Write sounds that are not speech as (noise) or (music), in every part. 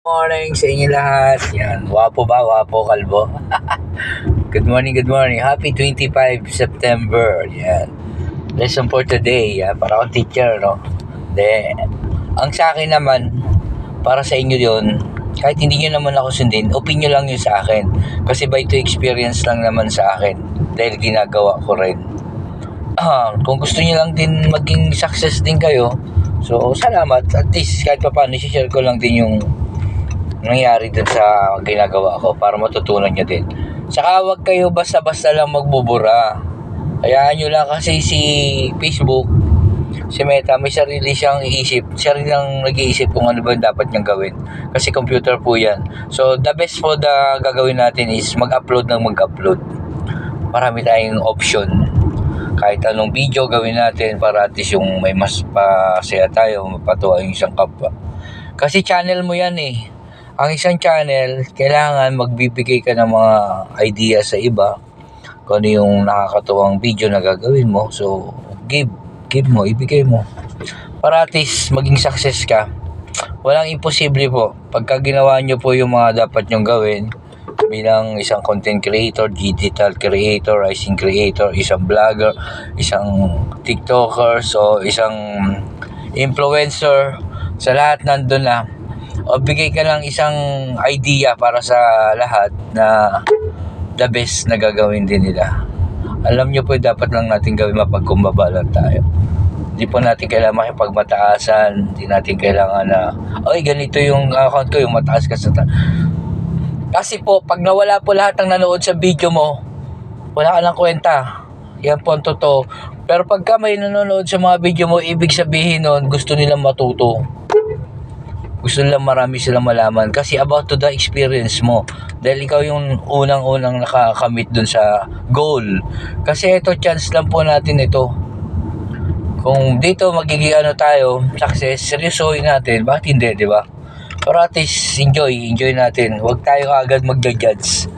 morning sa inyo lahat. Yan, wapo ba? Wapo, kalbo. (laughs) good morning, good morning. Happy 25 September. Yan. Lesson for today. Yan. Para akong teacher, no? De, ang sa akin naman, para sa inyo yon kahit hindi nyo naman ako sundin, opinion lang yun sa akin. Kasi by to experience lang naman sa akin. Dahil ginagawa ko rin. Ah, kung gusto niyo lang din maging success din kayo, so salamat. At least kahit pa paano, share ko lang din yung nangyari dun sa ginagawa ko para matutunan nyo din. Saka huwag kayo basta-basta lang magbubura. Hayaan nyo lang kasi si Facebook, si Meta, may sarili siyang iisip. Siya rin ang nag-iisip kung ano ba dapat niyang gawin. Kasi computer po yan. So, the best po na gagawin natin is mag-upload ng mag-upload. Marami tayong option. Kahit anong video gawin natin para at least yung may mas pasaya tayo, mapatuwa yung isang kapwa. Kasi channel mo yan eh. Ang isang channel, kailangan magbibigay ka ng mga idea sa iba kung ano yung nakakatuwang video na gagawin mo. So, give, give mo, ibigay mo. Para at least maging success ka. Walang imposible po. Pagka ginawa nyo po yung mga dapat nyong gawin, bilang isang content creator, digital creator, rising creator, isang vlogger, isang tiktoker, so isang influencer, sa lahat nandun na. O bigay ka lang isang idea para sa lahat na the best na gagawin din nila. Alam nyo po, dapat lang natin gawin mapagkumbaba lang tayo. Hindi po natin kailangan makipagmataasan. Hindi natin kailangan na, ay, ganito yung account ko, yung mataas ka sa... Ta-. Kasi po, pag nawala po lahat ng nanood sa video mo, wala ka ng kwenta. Yan po ang totoo. Pero pagka may nanonood sa mga video mo, ibig sabihin nun, gusto nilang matuto. Gusto nilang marami silang malaman. Kasi about to the experience mo. Dahil ikaw yung unang-unang nakakamit dun sa goal. Kasi ito, chance lang po natin ito. Kung dito magiging ano tayo, success, seryosohin natin. Bakit hindi, di ba? Pero at least, enjoy. Enjoy natin. Huwag tayo agad magja-judge.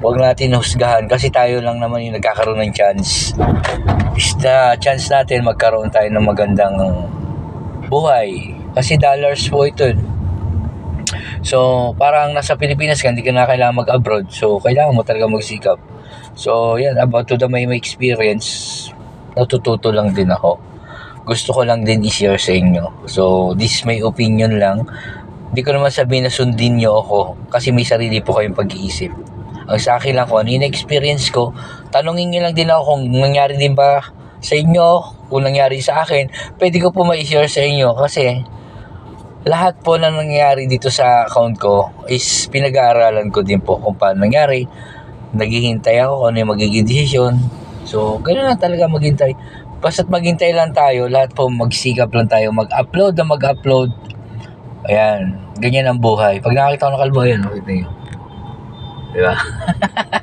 Huwag natin husgahan kasi tayo lang naman yung nagkakaroon ng chance. Is the chance natin magkaroon tayo ng magandang buhay. Kasi dollars po ito. eh. So, parang nasa Pilipinas ka, hindi ka na kailangan mag-abroad. So, kailangan mo talaga magsikap. So, yan, about to the may, may experience, natututo lang din ako. Gusto ko lang din i-share sa inyo. So, this is my opinion lang. Hindi ko naman sabihin na sundin nyo ako kasi may sarili po kayong pag-iisip. Ang sa akin lang kung ano yung experience ko, tanongin nyo lang din ako kung nangyari din ba sa inyo, kung nangyari sa akin, pwede ko po ma-share sa inyo kasi lahat po na nangyari dito sa account ko is pinag-aaralan ko din po kung paano nangyari. Naghihintay ako kung ano yung magiging desisyon. So, ganoon lang talaga maghintay. Basta't maghintay lang tayo, lahat po magsikap lang tayo, mag-upload na mag-upload. Ayan, ganyan ang buhay. Pag nakakita ko ng kalbo, ayan, nakita nyo. Diba? (laughs)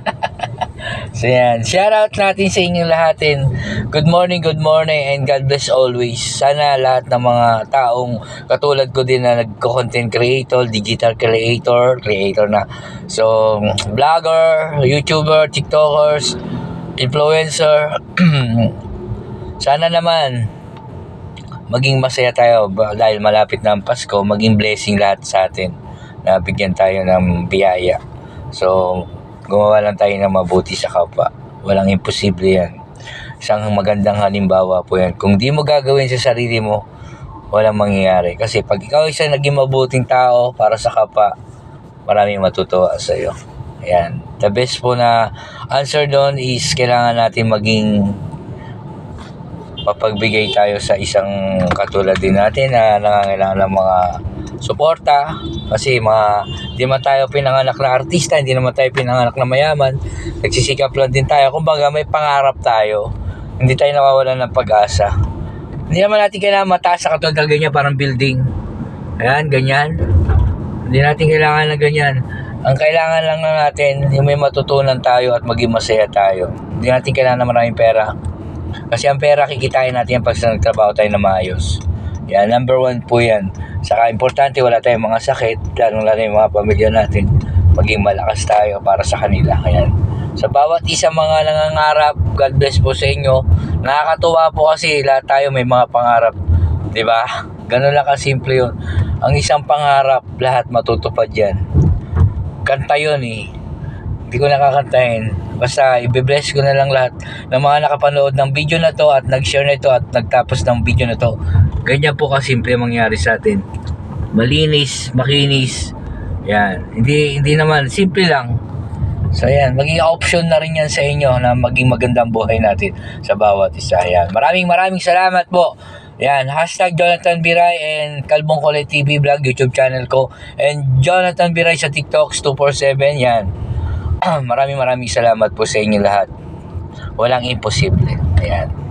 so yan, shout out natin sa inyong lahatin. Good morning, good morning, and God bless always. Sana lahat ng mga taong katulad ko din na nagko-content creator, digital creator, creator na. So, vlogger, YouTuber, TikTokers, influencer. (clears throat) Sana naman maging masaya tayo dahil malapit na ang Pasko, maging blessing lahat sa atin na bigyan tayo ng biyaya. So, gumawa lang tayo ng mabuti sa kapwa. Walang imposible yan. Isang magandang halimbawa po yan. Kung di mo gagawin sa sarili mo, walang mangyayari. Kasi pag ikaw isa naging mabuting tao para sa kapwa, maraming matutuwa sa iyo. Ayan. The best po na answer doon is kailangan natin maging mapagbigay tayo sa isang katulad din natin na nangangailangan ng mga suporta kasi mga hindi man tayo pinanganak na artista, hindi naman tayo pinanganak na mayaman. Nagsisikap lang din tayo. Kumbaga may pangarap tayo. Hindi tayo nawawalan ng pag-asa. Hindi naman natin kailangan mataas sa katulad ng ganyan parang building. Ayan, ganyan. Hindi natin kailangan na ganyan. Ang kailangan lang na natin, yung may matutunan tayo at maging masaya tayo. Hindi natin kailangan na maraming pera. Kasi ang pera, kikitain natin yan pag nagtrabaho tayo na maayos. Yan, number one po yan. Saka importante, wala tayong mga sakit, lalong-lalo yung mga pamilya natin. Maging malakas tayo para sa kanila. Ayan. Sa bawat isa mga nangangarap, God bless po sa inyo. Nakakatuwa po kasi lahat tayo may mga pangarap. 'Di ba? Ganun lang kasimple yun. Ang isang pangarap, lahat matutupad yan. Kanta yun eh. Hindi ko nakakantahin. Basta ibe-bless ko na lang lahat ng mga nakapanood ng video na to at nag-share na ito at nagtapos ng video na to. Ganyan po kasimple ang mangyari sa atin. Malinis, makinis. Yan. Hindi, hindi naman. Simple lang. So yan, maging option na rin yan sa inyo na maging magandang buhay natin sa bawat isa. Yan. Maraming maraming salamat po. Yan, hashtag Jonathan Biray and Kalbong Kulit TV Vlog, YouTube channel ko. And Jonathan Biray sa TikToks 247. Yan. (clears throat) maraming maraming salamat po sa inyo lahat. Walang imposible. Ayan.